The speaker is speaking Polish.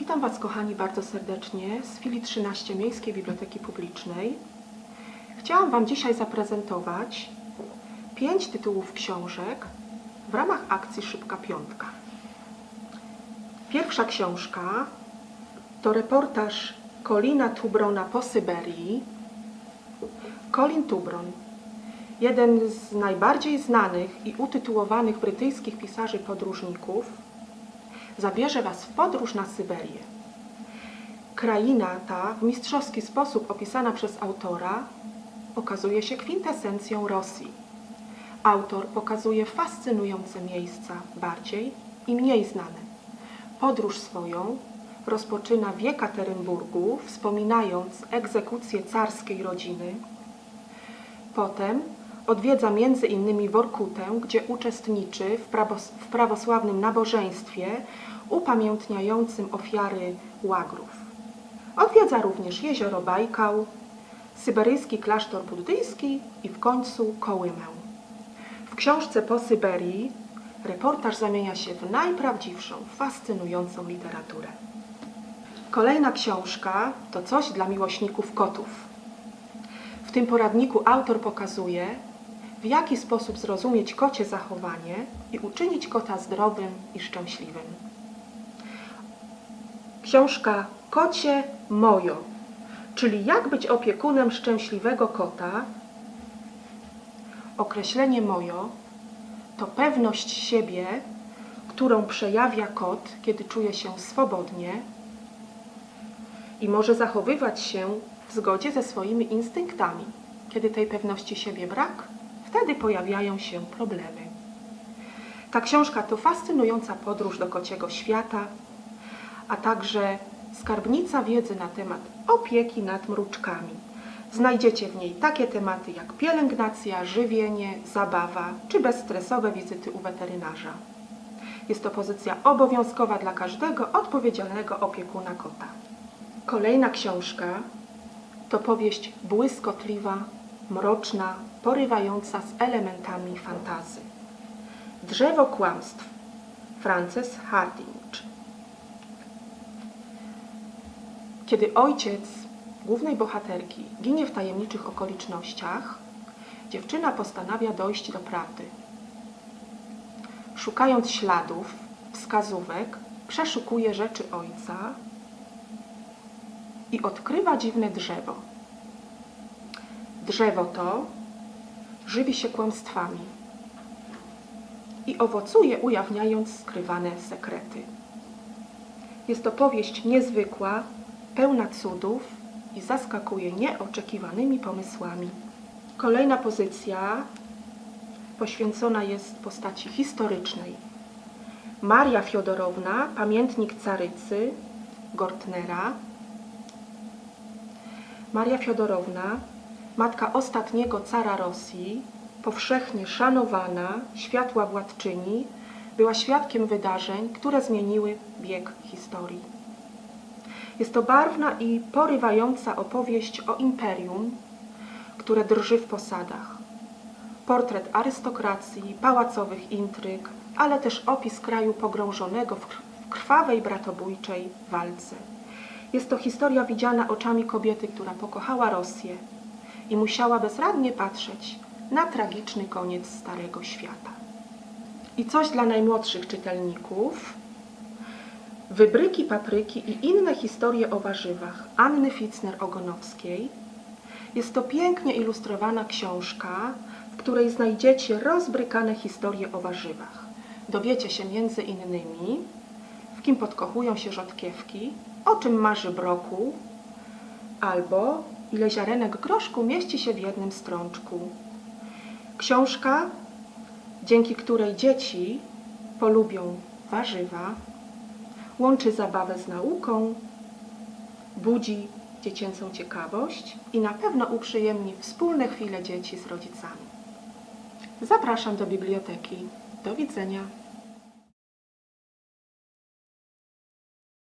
Witam Was, kochani, bardzo serdecznie z filii 13 Miejskiej Biblioteki Publicznej. Chciałam Wam dzisiaj zaprezentować pięć tytułów książek w ramach akcji Szybka Piątka. Pierwsza książka to reportaż Colina Tubrona po Syberii. Colin Tubron, jeden z najbardziej znanych i utytułowanych brytyjskich pisarzy podróżników, zabierze Was w podróż na Syberię. Kraina ta, w mistrzowski sposób opisana przez autora, okazuje się kwintesencją Rosji. Autor pokazuje fascynujące miejsca, bardziej i mniej znane. Podróż swoją rozpoczyna w Jekaterynburgu, wspominając egzekucję carskiej rodziny. Potem odwiedza między innymi Workutę, gdzie uczestniczy w, prawos- w prawosławnym nabożeństwie upamiętniającym ofiary łagrów. Odwiedza również jezioro Bajkał, syberyjski klasztor buddyjski i w końcu Kołymę. W książce Po Syberii reportaż zamienia się w najprawdziwszą, fascynującą literaturę. Kolejna książka to coś dla miłośników kotów. W tym poradniku autor pokazuje, w jaki sposób zrozumieć kocie zachowanie i uczynić kota zdrowym i szczęśliwym. Książka Kocie Mojo, czyli jak być opiekunem szczęśliwego kota. Określenie mojo to pewność siebie, którą przejawia kot, kiedy czuje się swobodnie i może zachowywać się w zgodzie ze swoimi instynktami. Kiedy tej pewności siebie brak, wtedy pojawiają się problemy. Ta książka to fascynująca podróż do kociego świata, a także skarbnica wiedzy na temat opieki nad mruczkami. Znajdziecie w niej takie tematy jak pielęgnacja, żywienie, zabawa czy bezstresowe wizyty u weterynarza. Jest to pozycja obowiązkowa dla każdego odpowiedzialnego opiekuna kota. Kolejna książka to powieść błyskotliwa, mroczna, porywająca z elementami fantazy. Drzewo kłamstw Frances Hardinge. Kiedy ojciec głównej bohaterki ginie w tajemniczych okolicznościach, dziewczyna postanawia dojść do prawdy. Szukając śladów, wskazówek, przeszukuje rzeczy ojca i odkrywa dziwne drzewo. Drzewo to żywi się kłamstwami i owocuje, ujawniając skrywane sekrety. Jest to powieść niezwykła, pełna cudów i zaskakuje nieoczekiwanymi pomysłami. Kolejna pozycja poświęcona jest postaci historycznej. Maria Fiodorowna, pamiętnik carycy Gortnera. Maria Fiodorowna, matka ostatniego cara Rosji, powszechnie szanowana, światła władczyni, była świadkiem wydarzeń, które zmieniły bieg historii. Jest to barwna i porywająca opowieść o imperium, które drży w posadach. Portret arystokracji, pałacowych intryg, ale też opis kraju pogrążonego w krw- w krwawej bratobójczej walce. Jest to historia widziana oczami kobiety, która pokochała Rosję i musiała bezradnie patrzeć na tragiczny koniec Starego Świata. I coś dla najmłodszych czytelników. Wybryki papryki i inne historie o warzywach Anny Fitzner-Ogonowskiej. Jest to pięknie ilustrowana książka, w której znajdziecie rozbrykane historie o warzywach. Dowiecie się między innymi, w kim podkochują się rzodkiewki, o czym marzy brokuł, albo ile ziarenek groszku mieści się w jednym strączku. Książka, dzięki której dzieci polubią warzywa, łączy zabawę z nauką, budzi dziecięcą ciekawość i na pewno uprzyjemni wspólne chwile dzieci z rodzicami. Zapraszam do biblioteki. Do widzenia.